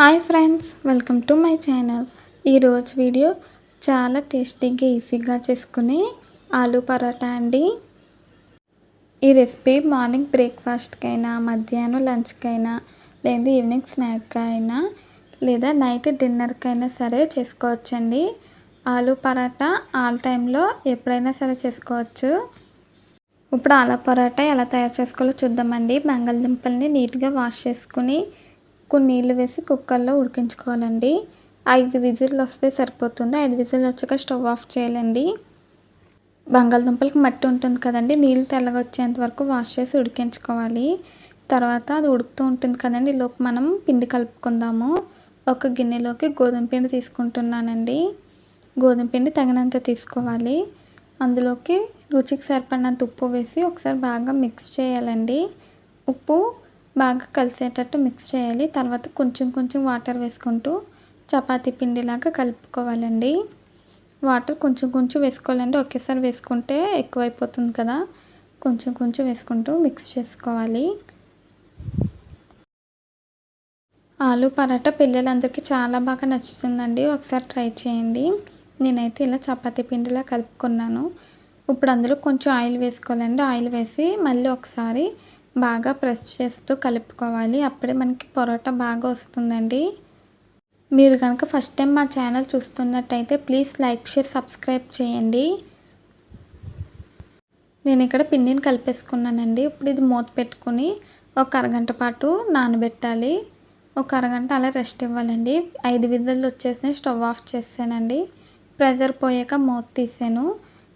Hi friends welcome to my channel. ఈరోజు video చాలా టేస్టీగా ఈజీగా చేసుకునే ఆలూ పరోటా అండి. ఈ రెసిపీ మార్నింగ్ బ్రేక్ఫాస్ట్కైనా మధ్యాహ్నం లంచ్కైనా లేదా ఈవినింగ్ స్నాక్ అయినా లేదా నైట్ డిన్నర్కైనా సరే చేసుకోవచ్చండి. ఆలూ పరోటా ఆల్ టైంలో ఎప్పుడైనా సరే చేసుకోవచ్చు. ఇప్పుడు ఆలూ పరోటా ఎలా తయారు చేసుకోవాలో చూద్దామండి. బంగాళదుంపల్ని నీట్గా వాష్ చేసుకుని కొన్ని నీళ్ళు వేసి కుక్కర్లో ఉడికించుకోవాలండి. ఐదు విజిల్లు వస్తే సరిపోతుంది. ఐదు విజిల్లు వచ్చాక స్టవ్ ఆఫ్ చేయాలండి. బంగాళదుంపలకి మట్టి ఉంటుంది కదండి. నీళ్ళు తెల్లగా వచ్చేంత వరకు వాష్ చేసి ఉడికించుకోవాలి. తర్వాత అది ఉడుకుతూ ఉంటుంది కదండి. లోపు మనం పిండి కలుపుకుందాము. ఒక గిన్నెలోకి గోధుమ పిండి తీసుకుంటున్నానండి. గోధుమ పిండి తగినంత తీసుకోవాలి. అందులోకి రుచికి సరిపడినంత ఉప్పు వేసి ఒకసారి బాగా మిక్స్ చేయాలండి. ఉప్పు బాగా కలిసేటట్టు మిక్స్ చేయాలి. తర్వాత కొంచెం కొంచెం వాటర్ వేసుకుంటూ చపాతీ పిండిలాగా కలుపుకోవాలండి. వాటర్ కొంచెం కొంచెం వేసుకోవాలండి. ఒకేసారి వేసుకుంటే ఎక్కువైపోతుంది కదా. కొంచెం కొంచెం వేసుకుంటూ మిక్స్ చేసుకోవాలి. ఆలు పరాటా పిల్లలందరికీ చాలా బాగా నచ్చుతుందండి. ఒకసారి ట్రై చేయండి. నేనైతే ఇలా చపాతీ పిండిలా కలుపుకున్నాను. ఇప్పుడు అందులో కొంచెం ఆయిల్ వేసుకోవాలండి. ఆయిల్ వేసి మళ్ళీ ఒకసారి బాగా ప్రెస్ చేస్తూ కలుపుకోవాలి. అప్పుడే మనకి పొరోటా బాగా వస్తుందండి. మీరు కనుక ఫస్ట్ టైం మా ఛానల్ చూస్తున్నట్టయితే ప్లీజ్ లైక్ షేర్ సబ్స్క్రైబ్ చేయండి. నేను ఇక్కడ పిండిని కలిపేసుకున్నానండి. ఇప్పుడు ఇది మూత పెట్టుకుని ఒక అరగంట పాటు నానబెట్టాలి. ఒక అరగంట అలా రెస్ట్ ఇవ్వాలండి. ఐదు విధులు వచ్చేసి స్టవ్ ఆఫ్ చేసానండి ప్రెజర్ పోయాక మూత తీసాను.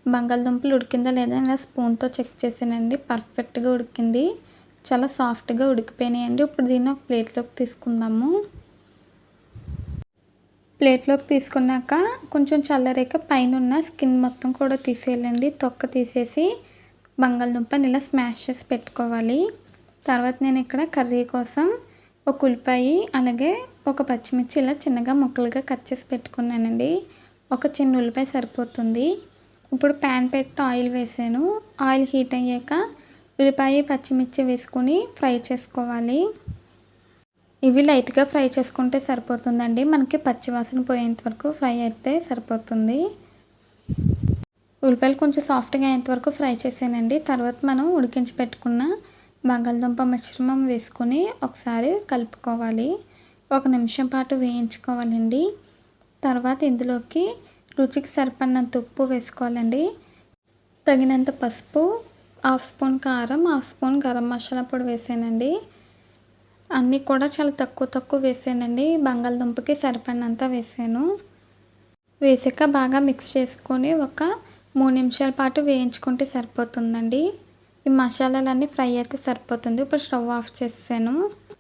బంగాళదుంపలు ఉడికిందా లేదా ఇలా స్పూన్తో చెక్ చేసానండి పర్ఫెక్ట్గా ఉడికింది. చాలా సాఫ్ట్గా ఉడికిపోయినాయండి. ఇప్పుడు దీన్ని ఒక ప్లేట్లోకి తీసుకుందాము. ప్లేట్లోకి తీసుకున్నాక కొంచెం చల్లరేక పైన ఉన్న స్కిన్ మొత్తం కూడా తీసేయాలండి. తొక్క తీసేసి బంగాళదుంపని ఇలా స్మాష్ చేసి పెట్టుకోవాలి. తర్వాత నేను ఇక్కడ కర్రీ కోసం ఒక ఉల్లిపాయ అలాగే ఒక పచ్చిమిర్చి ఇలా చిన్నగా ముక్కలుగా కట్ చేసి పెట్టుకున్నానండి. ఒక చిన్న ఉల్లిపాయ సరిపోతుంది. ఇప్పుడు ప్యాన్ పెట్టి ఆయిల్ వేసాను. ఆయిల్ హీట్ అయ్యాక ఉల్లిపాయ పచ్చిమిర్చి వేసుకొని ఫ్రై చేసుకోవాలి. ఇవి లైట్గా ఫ్రై చేసుకుంటే సరిపోతుందండి. మనకి పచ్చివాసన పోయేంత వరకు ఫ్రై అయితే సరిపోతుంది. ఉల్లిపాయలు కొంచెం సాఫ్ట్గా అయ్యేంత వరకు ఫ్రై చేసానండి. తర్వాత మనం ఉడికించి పెట్టుకున్న బంగాళదుంప మిశ్రమం వేసుకొని ఒకసారి కలుపుకోవాలి. ఒక నిమిషం పాటు వేయించుకోవాలండి. తర్వాత ఇందులోకి రుచికి సరిపడినంత ఉప్పు వేసుకోవాలండి. తగినంత పసుపు హాఫ్ స్పూన్ కారం హాఫ్ స్పూన్ గరం మసాలా పొడి వేసానండి. అన్నీ కూడా చాలా తక్కువ తక్కువ వేసానండి. బంగాళదుంపకి సరిపడినంత వేసాను. వేసాక బాగా మిక్స్ చేసుకొని ఒక మూడు నిమిషాల పాటు వేయించుకుంటే సరిపోతుందండి. ఈ మసాలాలన్నీ ఫ్రై అయితే సరిపోతుంది. ఇప్పుడు స్టవ్ ఆఫ్ చేసాను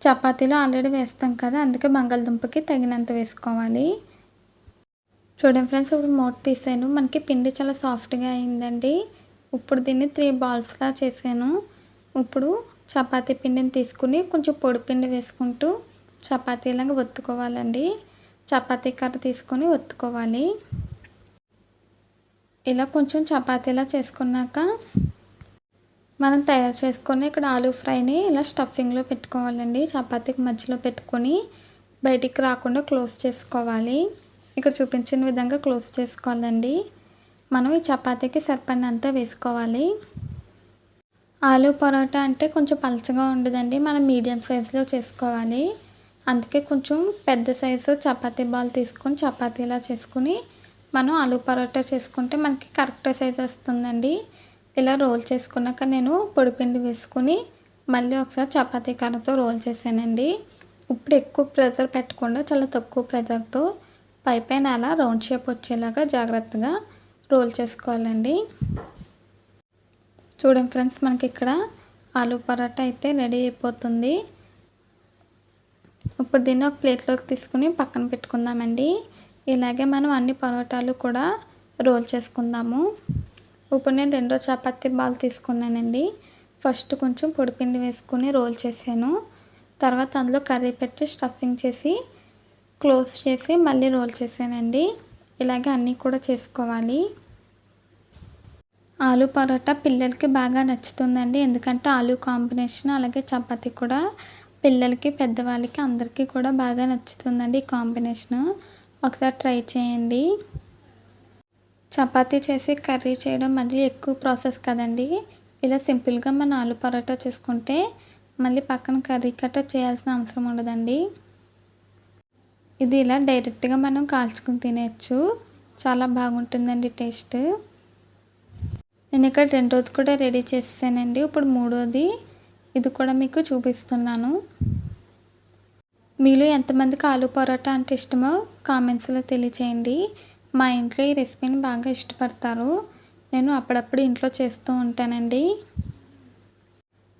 చపాతీలో ఆల్రెడీ వేస్తాం కదా అందుకే బంగాళదుంపకి తగినంత వేసుకోవాలి. చూడండి ఫ్రెండ్స్ ఇప్పుడు మూత తీసాను. మనకి పిండి చాలా సాఫ్ట్గా అయిందండి. ఇప్పుడు దీన్ని త్రీ బాల్స్లా చేశాను. ఇప్పుడు చపాతీ పిండిని తీసుకుని కొంచెం పొడి పిండి వేసుకుంటూ చపాతీలాగా ఒత్తుకోవాలండి. చపాతీ కర్ర తీసుకొని ఒత్తుకోవాలి. ఇలా కొంచెం చపాతీలా చేసుకున్నాక మనం తయారు చేసుకొని ఇక్కడ ఆలూ ఫ్రైని ఇలా స్టఫింగ్లో పెట్టుకోవాలండి. చపాతీకి మధ్యలో పెట్టుకొని బయటికి రాకుండా క్లోజ్ చేసుకోవాలి. ఇక్కడ చూపించిన విధంగా క్లోజ్ చేసుకోవాలండి. మనం ఈ చపాతీకి సరిపడినంత వేసుకోవాలి. ఆలూ పరోటా అంటే కొంచెం పలచగా ఉండదండి. మనం మీడియం సైజులో చేసుకోవాలి. అందుకే కొంచెం పెద్ద సైజు చపాతీ బాల్ తీసుకొని చపాతీలా చేసుకుని మనం ఆలూ పరోటా చేసుకుంటే మనకి కరెక్ట్ సైజ్ వస్తుందండి. ఇలా రోల్ చేసుకున్నాక నేను పొడిపిండి వేసుకుని మళ్ళీ ఒకసారి చపాతీ కర్రతో రోల్ చేశానండి. ఇప్పుడు ఎక్కువ ప్రెజర్ పెట్టకుండా చాలా తక్కువ ప్రెజర్తో పై పైన అలా రౌండ్ షేప్ వచ్చేలాగా జాగ్రత్తగా రోల్ చేసుకోవాలండి. చూడండి ఫ్రెండ్స్ మనకి ఇక్కడ ఆలూ పరోటా అయితే రెడీ అయిపోతుంది. ఇప్పుడు దీన్ని ఒక ప్లేట్లోకి తీసుకుని పక్కన పెట్టుకుందామండి. ఇలాగే మనం అన్ని పరోటాలు కూడా రోల్ చేసుకుందాము. ఇప్పుడు నేను రెండో చపాతీ బాల్ తీసుకున్నానండి. ఫస్ట్ కొంచెం పొడిపిండి వేసుకుని రోల్ చేశాను. తర్వాత అందులో కర్రీ పెట్టి స్టఫింగ్ చేసి క్లోజ్ చేసి మళ్ళీ రోల్ చేసానండి. ఇలాగే అన్నీ కూడా చేసుకోవాలి. ఆలు పరోటా పిల్లలకి బాగా నచ్చుతుందండి. ఎందుకంటే ఆలు కాంబినేషన్ అలాగే చపాతి కూడా పిల్లలకి పెద్దవాళ్ళకి అందరికీ కూడా బాగా నచ్చుతుందండి ఈ కాంబినేషను. ఒకసారి ట్రై చేయండి. చపాతీ చేసి కర్రీ చేయడం మళ్ళీ ఎక్కువ ప్రాసెస్ కదండి. ఇలా సింపుల్గా మన ఆలు పరోటా చేసుకుంటే మళ్ళీ పక్కన కర్రీ కట్ట చేయాల్సిన అవసరం ఉండదండి. ఇది ఇలా డైరెక్ట్గా మనం కాల్చుకుని తినేయచ్చు. చాలా బాగుంటుందండి టేస్ట్. నేను ఇక్కడ రెండోది కూడా రెడీ చేసానండి ఇప్పుడు మూడోది ఇది కూడా మీకు చూపిస్తున్నాను. మీలో ఎంతమందికి ఆలు పరోటా అంటే ఇష్టమో కామెంట్స్లో తెలియచేయండి. మా ఇంట్లో ఈ రెసిపీని బాగా ఇష్టపడతారు. నేను అప్పుడప్పుడు ఇంట్లో చేస్తూ ఉంటానండి.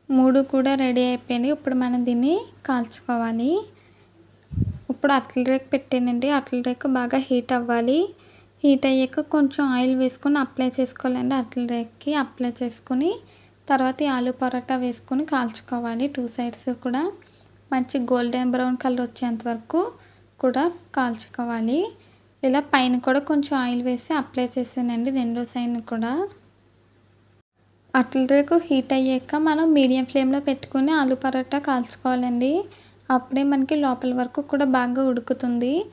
మూడు కూడా రెడీ అయిపోయినాయి. ఇప్పుడు మనం దీన్ని కాల్చుకోవాలి. ఇప్పుడు అట్ల రేక్ పెట్టానండి. అట్ల రేకు బాగా హీట్ అవ్వాలి. హీట్ అయ్యాక కొంచెం ఆయిల్ వేసుకొని అప్లై చేసుకోవాలండి. అట్ల రేక్కి అప్లై చేసుకొని తర్వాత ఈ ఆలు పరోటా వేసుకొని కాల్చుకోవాలి. టూ సైడ్స్ కూడా మంచి గోల్డెన్ బ్రౌన్ కలర్ వచ్చేంత వరకు కూడా కాల్చుకోవాలి. ఇలా పైన కూడా కొంచెం ఆయిల్ వేసి అప్లై చేసానండి రెండో సైడ్ కూడా. అట్ల రేకు హీట్ అయ్యాక మనం మీడియం ఫ్లేమ్లో పెట్టుకుని ఆలు పరోటా కాల్చుకోవాలండి. అప్పుడే మనకి లోపల వరకు కూడా బాగా ఉడుకుతుంది.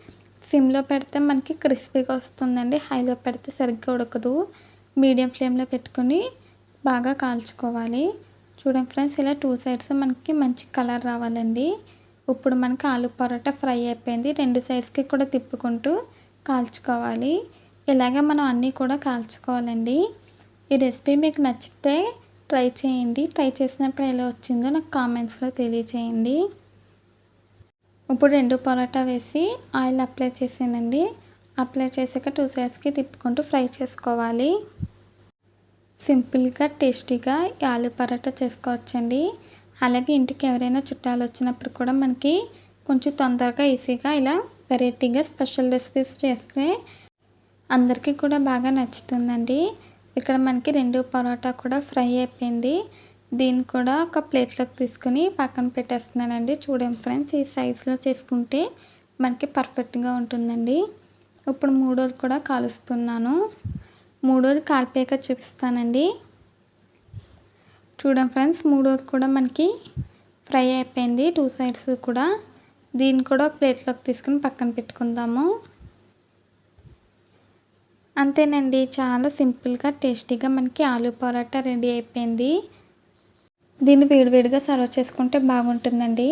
సిమ్లో పెడితే మనకి క్రిస్పీగా వస్తుందండి. హైలో పెడితే సరిగ్గా ఉడకదు. మీడియం ఫ్లేమ్లో పెట్టుకుని బాగా కాల్చుకోవాలి. చూడండి ఫ్రెండ్స్ ఇలా టూ సైడ్స్ మనకి మంచి కలర్ రావాలండి. ఇప్పుడు మనకి ఆలు పరోటా ఫ్రై అయిపోయింది. రెండు సైడ్స్కి కూడా తిప్పుకుంటూ కాల్చుకోవాలి. ఇలాగే మనం అన్నీ కూడా కాల్చుకోవాలండి. ఈ రెసిపీ మీకు నచ్చితే ట్రై చేయండి. ట్రై చేసినప్పుడు ఎలా వచ్చిందో నాకు కామెంట్స్లో తెలియచేయండి. ఇప్పుడు రెండు పరోటా వేసి ఆయిల్ అప్లై చేసానండి. అప్లై చేసాక టూ సైడ్స్కి తిప్పుకుంటూ ఫ్రై చేసుకోవాలి. సింపుల్గా టేస్టీగా ఆలు పరోటా చేసుకోవచ్చండి. అలాగే ఇంటికి ఎవరైనా చుట్టాలు వచ్చినప్పుడు కూడా మనకి కొంచెం తొందరగా ఈజీగా ఇలా వెరైటీగా స్పెషల్ రెసిపీస్ చేస్తే అందరికీ కూడా బాగా నచ్చుతుందండి. ఇక్కడ మనకి రెండు పరోటా కూడా ఫ్రై అయిపోయింది. దీన్ని కూడా ఒక ప్లేట్లోకి తీసుకుని పక్కన పెట్టేస్తున్నానండి. చూడండి ఫ్రెండ్స్ ఈ సైజులో చేసుకుంటే మనకి పర్ఫెక్ట్గా ఉంటుందండి. ఇప్పుడు మూడోది కూడా కాలుస్తున్నాను. మూడోది కాలిపోయాక చూపిస్తానండి. చూడండి ఫ్రెండ్స్ మూడోది కూడా మనకి ఫ్రై అయిపోయింది. టూ సైడ్స్ కూడా దీన్ని కూడా ఒక ప్లేట్లోకి తీసుకుని పక్కన పెట్టుకుందాము. అంతేనండి చాలా సింపుల్గా టేస్టీగా మనకి ఆలూ పరోటా రెడీ అయిపోయింది. దీన్ని వేడివేడిగా సర్వ్ చేసుకుంటే బాగుంటుందండి.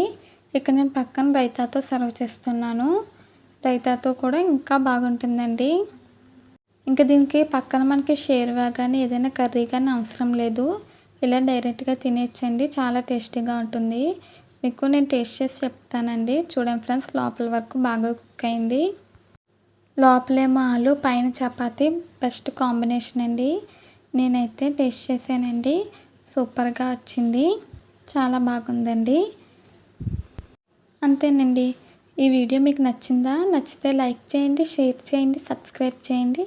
ఇక్కడ నేను పక్కన రైతాతో సర్వ్ చేస్తున్నాను. రైతాతో కూడా ఇంకా బాగుంటుందండి. ఇంకా దీనికి పక్కన మనకి షేర్వా కానీ ఏదైనా కర్రీ కానీ అవసరం లేదు. ఇలా డైరెక్ట్గా తినేయచ్చండి చాలా టేస్టీగా ఉంటుంది. మీకు నేను టేస్ట్ చేసి చెప్తానండి. చూడండి ఫ్రెండ్స్ లోపల వరకు బాగా కుక్ అయింది. లోపలేమో ఆలు పైన చపాతీ బెస్ట్ కాంబినేషన్ అండి. నేనైతే టేస్ట్ చేశానండి. సూపర్గా వచ్చింది. చాలా బాగుందండి. అంతేనండి. ఈ వీడియో మీకు నచ్చిందా? నచ్చితే లైక్ చేయండి షేర్ చేయండి సబ్స్క్రైబ్ చేయండి.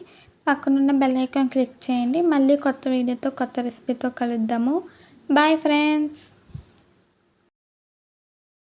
పక్కనున్న బెల్ ఐకాన్ క్లిక్ చేయండి. మళ్ళీ కొత్త వీడియోతో కొత్త రెసిపీతో కలుద్దాము. Bye friends.